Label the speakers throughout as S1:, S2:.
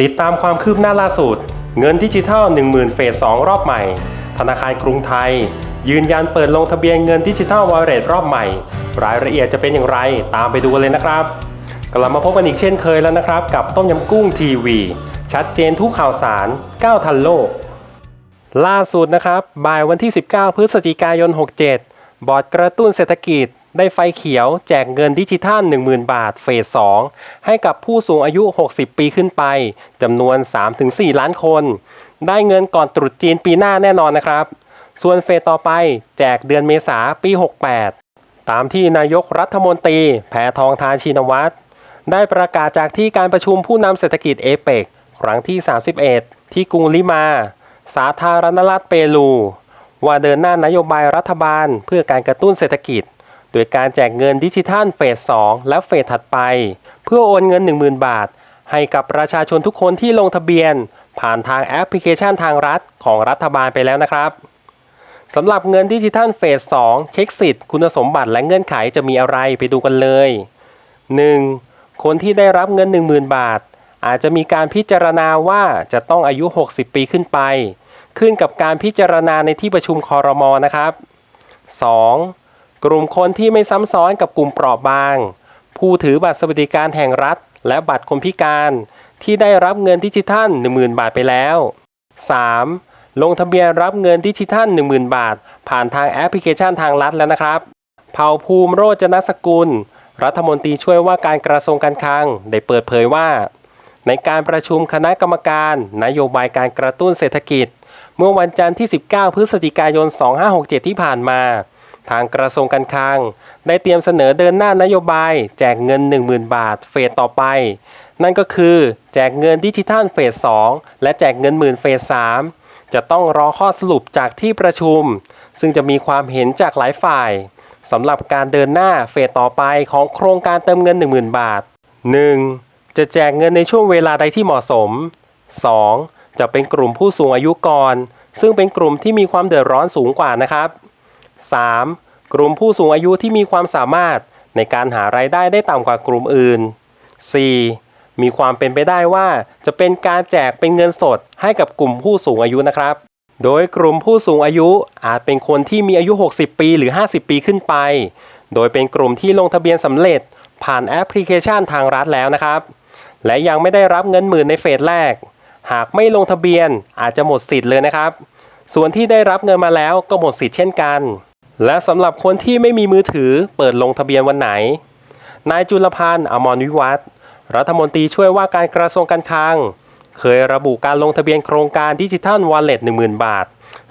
S1: ติดตามความคืบหน้าล่าสุด เงินดิจิทัล 10,000 เฟส 2 รอบใหม่ ธนาคารกรุงไทย ยืนยันเปิดลงทะเบียนเงินดิจิทัลวอลเล็ตรอบใหม่ รายละเอียดจะเป็นอย่างไรตามไปดูกันเลยนะครับกลับมาพบกันอีกเช่นเคยแล้วนะครับ กับต้มยำกุ้งทีวี ชัดเจนทุกข่าวสารก้าวทันโลก ล่าสุดนะครับ บ่ายวันที่ 19 พฤศจิกายน 67 บอร์ดกระตุ้นเศรษฐกิจ ได้ไฟเขียวแจกเงินดิจิทัล 10,000 บาทเฟส 2 ให้กับผู้สูงอายุ 60 ปีขึ้นไปจำนวน 3-4 ล้านคน ได้เงินก่อนตรุษจีนปีหน้าแน่นอนนะครับ ส่วนเฟสต่อไปแจกเดือนเมษาปี 68 ตามที่นายกรัฐมนตรีแพทองทานชินวัตรได้ประกาศจากที่การประชุมผู้นำเศรษฐกิจเอเปกครั้งที่ 31 ที่กรุงลิมา สาธารณรัฐเปรูว่าเดินหน้านโยบายรัฐบาลเพื่อการกระตุ้นเศรษฐกิจ โดยการแจกเงินดิจิทัลเฟส 2 และเฟสถัดไป เพื่อโอนเงิน 10,000 บาท ให้กับประชาชนทุกคนที่ลงทะเบียน ผ่านทางแอปพลิเคชันทางรัฐของรัฐบาลไปแล้วนะครับสำหรับเงินดิจิทัลเฟส 2 เช็คสิทธิ์คุณสมบัติและเงื่อนไขจะมีอะไรไปดูกันเลย 1. คนที่ได้รับเงิน 10,000 บาท อาจจะมีการพิจารณาว่าจะต้องอายุ 60 ปีขึ้นไป ขึ้นกับการพิจารณาในที่ประชุมคอรมอนะครับ 2. กลุ่มคนที่ไม่ซ้ำซ้อนกับกลุ่มเปราะบาง ผู้ถือบัตรสวัสดิการแห่งรัฐ และบัตรคนพิการ ที่ได้รับเงินดิจิทัล 10,000 บาทไปแล้ว 3. ลงทะเบียนรับเงินดิจิทัล 10,000 บาท ผ่านทางแอปพลิเคชันทางรัฐแล้วนะครับเผ่าภูมิโรจนสกุล รัฐมนตรีช่วยว่าการกระทรวงการคลังได้เปิดเผยว่า ในการประชุมคณะกรรมการ นโยบายการกระตุ้นเศรษฐกิจ เมื่อวันจันทร์ที่ 19 พฤศจิกายน 2567 ที่ผ่านมา ทางกระทรวงการคลัง ได้เตรียมเสนอเดินหน้านโยบาย แจกเงิน 10,000 บาทเฟสต่อไป นั่นก็คือแจกเงินดิจิทัลเฟส 2 และแจกเงินหมื่นเฟส 3 จะต้องรอข้อสรุปจากที่ประชุม ซึ่งจะมีความเห็นจากหลายฝ่ายสำหรับการเดินหน้าเฟสต่อไปของโครงการเติมเงิน 10,000 บาท 1. จะแจกเงินในช่วงเวลาใดที่เหมาะสม 2. จะเป็นกลุ่มผู้สูงอายุก่อน ซึ่งเป็นกลุ่มที่มีความเดือดร้อนสูงกว่านะครับ 3. กลุ่มผู้สูงอายุที่มีความสามารถในการหารายได้ได้ต่ำกว่ากลุ่มอื่น 4. มีความเป็นไปได้ว่าจะเป็นการแจกเป็นเงินสดให้กับกลุ่มผู้สูงอายุนะครับ โดยกลุ่มผู้สูงอายุอาจเป็นคนที่มีอายุ 60 ปีหรือ 50 ปีขึ้นไป โดยเป็นกลุ่มที่ลงทะเบียนสำเร็จผ่านแอปพลิเคชันทางรัฐแล้วนะครับ และยังไม่ได้รับเงินหมื่นในเฟสแรก หากไม่ลงทะเบียนอาจจะหมดสิทธิ์เลยนะครับ ส่วนที่ได้รับเงินมาแล้วก็หมดสิทธิ์เช่นกัน และสำหรับคนที่ไม่มีมือถือเปิดลงทะเบียนวันไหน นายจุลพันธ์อมรวิวัฒน์รัฐมนตรีช่วยว่าการกระทรวงการคลัง เคยระบุการลงทะเบียนโครงการดิจิทัลวอลเล็ต10,000 บาท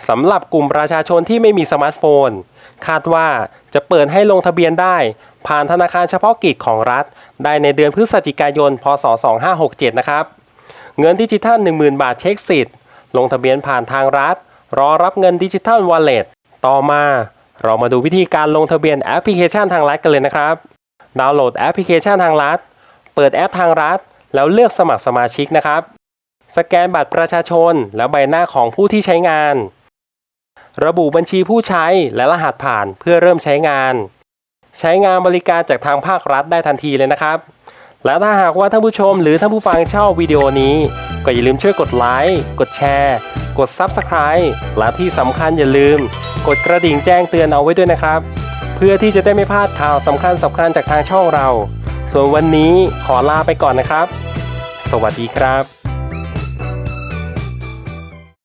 S1: สำหรับกลุ่มประชาชนที่ไม่มีสมาร์ทโฟน คาดว่าจะเปิดให้ลงทะเบียนได้ ผ่านธนาคารเฉพาะกิจของรัฐ ได้ในเดือนพฤศจิกายน พศ 2567 นะครับ เงินดิจิทัล 10,000 บาทเช็คสิทธิ์ ลงทะเบียนผ่านทางรัฐ รอรับเงินดิจิทัลวอลเล็ตต่อมา เรามาดูวิธีการลงทะเบียนแอปพลิเคชันทางรัฐกันเลยนะครับ ดาวน์โหลดแอปพลิเคชันทางรัฐ เปิดแอปทางรัฐ แล้วเลือกสมัครสมาชิกนะครับ สแกนบัตรประชาชน และใบหน้าของผู้ที่ใช้งาน ระบุบัญชีผู้ใช้และรหัสผ่านเพื่อเริ่มใช้งาน ใช้งานบริการจากทางภาครัฐได้ทันทีเลยนะครับ และถ้าหากว่าท่านผู้ชมหรือท่านผู้ฟังชอบวิดีโอนี้ ก็อย่าลืมช่วยกดไลค์ กดแชร์ กด Subscribe และที่สำคัญอย่าลืม กดกระดิ่งแจ้งเตือนเอาไว้ด้วยนะครับ เพื่อที่จะได้ไม่พลาดข่าวสำคัญสำคัญจากทางช่องเรา ส่วนวันนี้ขอลาไปก่อนนะครับ สวัสดีครับ